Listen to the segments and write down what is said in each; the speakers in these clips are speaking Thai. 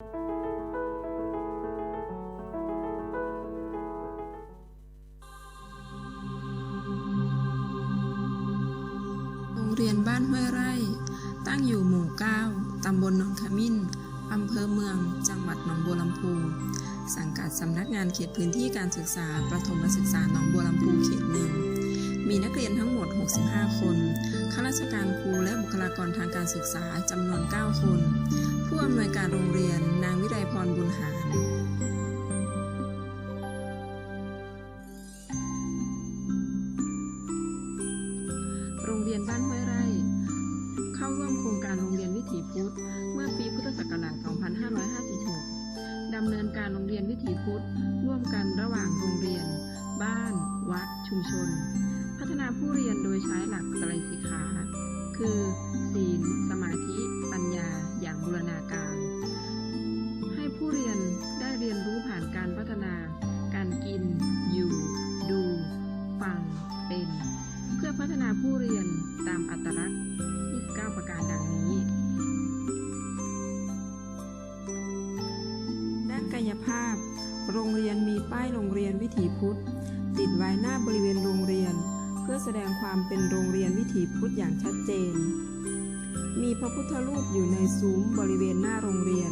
โรงเรียนบ้านห้วยไร่ ตั้งอยู่หมู่ 9 ตำบลหนองขมิ้น อำเภอเมือง จังหวัดหนองบัวลำพู สังกัดสำนักงานเขตพื้นที่การศึกษา ประถมศึกษาหนองบัวลำพูเขตหนึ่ง มีนักเรียนทั้งหมด 65 คน ข้าราชการครูและบุคลากรทางการศึกษาจำนวน 9 คน ผู้อำนวยการโรงเรียนนางวิไลพรบุญหารโรงเรียนบ้านห้วยไร่ เข้าร่วมโครงการโรงเรียนวิถีพุทธ เมื่อปีพุทธศักราช 2556 ดำเนินการโรงเรียนวิถีพุทธ ร่วมกันระหว่างโรงเรียน บ้าน วัด ชุมชน พัฒนาผู้เรียนโดยใช้หลักไตรสิกขา คือ ศีล สมาธิ ปัญญา อย่างบูรณาการ ให้ผู้เรียนได้เรียนรู้ผ่านการายภาพ โรงเรียนมีป้ายโรงเรียนวิถีพุทธ ติดไว้หน้าบริเวณโรงเรียน เพื่อแสดงความเป็นโรงเรียนวิถีพุทธอย่างชัดเจน มีพระพุทธรูปอยู่ในซุ้มบริเวณหน้าโรงเรียน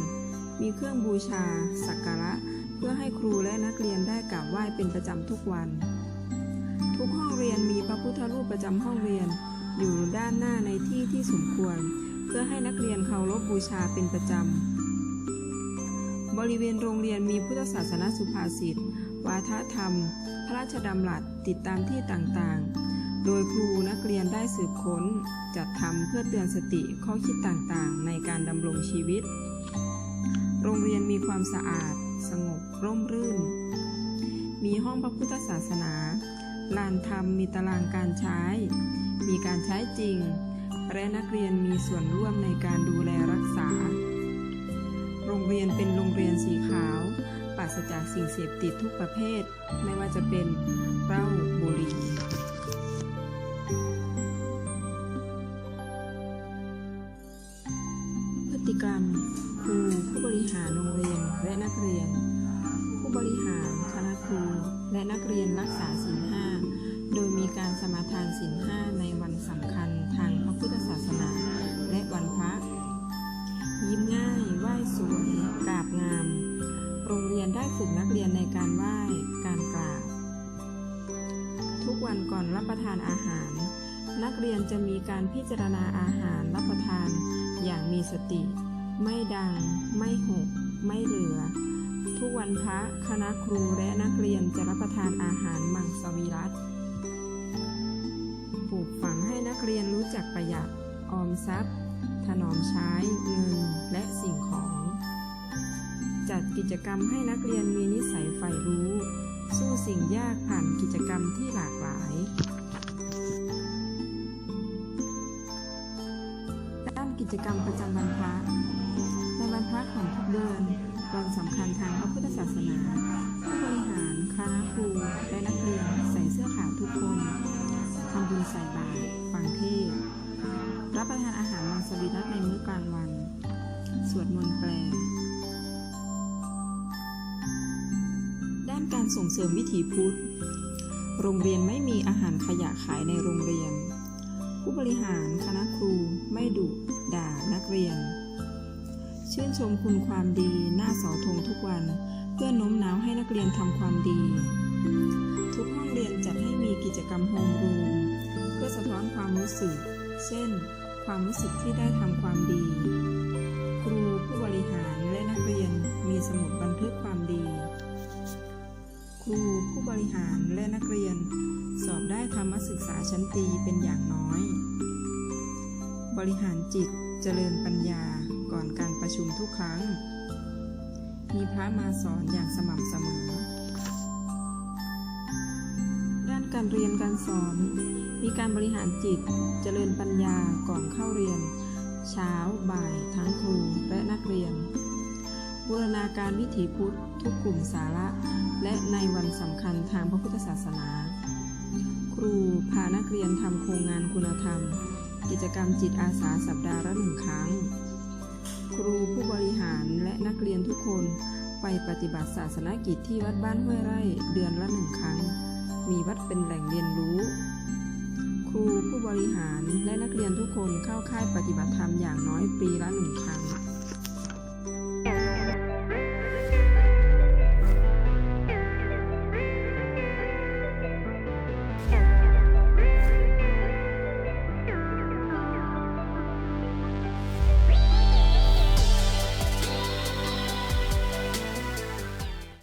มีเครื่องบูชา สักการะ เพื่อให้ครูและนักเรียนได้กราบไหว้เป็นประจำทุกวัน ทุกห้องเรียนมีพระพุทธรูปประจำห้องเรียน อยู่ด้านหน้าในที่ที่สมควร เพื่อให้นักเรียนเคารพบูชาเป็นประจำ บริเวณโรงเรียนมีพุทธศาสนสุภาษิต วาทธรรม พระราชดำรัสติดตามที่ต่างๆ โดยครูนักเรียนได้สืบค้น จัดทำเพื่อเตือนสติข้อคิดต่างๆ ในการดำรงชีวิต โรงเรียนมีความสะอาด สงบ ร่มรื่น มีห้องพระพุทธศาสนา ลานธรรมมีตารางการใช้ มีการใช้จริง และนักเรียนมีส่วนร่วมในการดูแลรักษา โรงเรียนเป็นโรงเรียนสีขาว ปราศจากสิ่งเสพติดทุกประเภท ไม่ว่าจะเป็นเหล้าบุหรี่พฤติกรรมครูผู้บริหารโรงเรียนและนักเรียน ผู้บริหารคณะครูและนักเรียนรักษาศีลห้าโดยมีการสมาทานศีลห้าในวันสำคัญทางพระพุทธศาสนา และวันพระ ยิ้มง่าย ไหว้สวย กราบงาม โรงเรียนได้ฝึกนักเรียนในการไหว้ การกราบ ทุกวันก่อนรับประทานอาหาร นักเรียนจะมีการพิจารณาอาหารรับประทานอย่างมีสติ ไม่ดัง ไม่หก ไม่เหลือ ทุกวันพระคณะครูและนักเรียนจะรับประทานอาหารมังสวิรัตปลูกฝังให้นักเรียนรู้จักประหยัดออมทรัพย์ ถนอมใช้เงินและสิ่งของ จัดกิจกรรมให้นักเรียนมีนิสัยใฝ่รู้ สู้สิ่งยากผ่านกิจกรรมที่หลากหลาย ด้านกิจกรรมประจำวันพระในวันพระของทุกเดือนวันสำคัญทางพระพุทธศาสนา ผู้บริหารคณะครูและนักเรียนใส่เสื้อขาวทุกคนทำบุญใส่บาตรฟังเทศรับประทานอาหาร สวิรัตในมื้อกลางวัน สวดมนต์แปล ด้านการส่งเสริมวิถีพุทธ โรงเรียนไม่มีอาหารขยะขายในโรงเรียน ผู้บริหารคณะครูไม่ดุด่านักเรียน ชื่นชมคุณความดีหน้าเสาธงทุกวัน เพื่อโน้มน้าวให้นักเรียนทำความดี ทุกห้องเรียนจัดให้มีกิจกรรมโฮมรูมเพื่อสะท้อนความรู้สึก เช่น ความรู้สึกที่ได้ทำความดี ครูผู้บริหารและนักเรียนมีสมุดบันทึกความดี ครูผู้บริหารและนักเรียน สอบได้ธรรมศึกษาชั้นตีเป็นอย่างน้อย บริหารจิตเจริญปัญญาก่อนการประชุมทุกครั้ง มีพระมาสอนอย่างสม่ำเสมอ ด้านการเรียนการสอน มีการบริหารจิต เจริญปัญญาก่อนเข้าเรียน เช้าบ่ายทั้งครูและนักเรียน บูรณาการวิถีพุทธทุกกลุ่มสาระ และในวันสำคัญทางพระพุทธศาสนา ครูพานักเรียนทำโครงงานคุณธรรม กิจกรรมจิตอาสาสัปดาห์ละหนึ่งครั้งคครูผู้บริหารและนักเรียนทุกคนไปปฏิบัติศาสนกิจที่วัดบ้านห้วยไร่เดือนละหนึ่งครั้ง มีวัดเป็นแหล่งเรียนรู้ ครูผู้บริหารและนักเรียนทุกคนเข้าค่ายปฏิบัติธรรมอย่างน้อยปีละหนึ่งครั้ง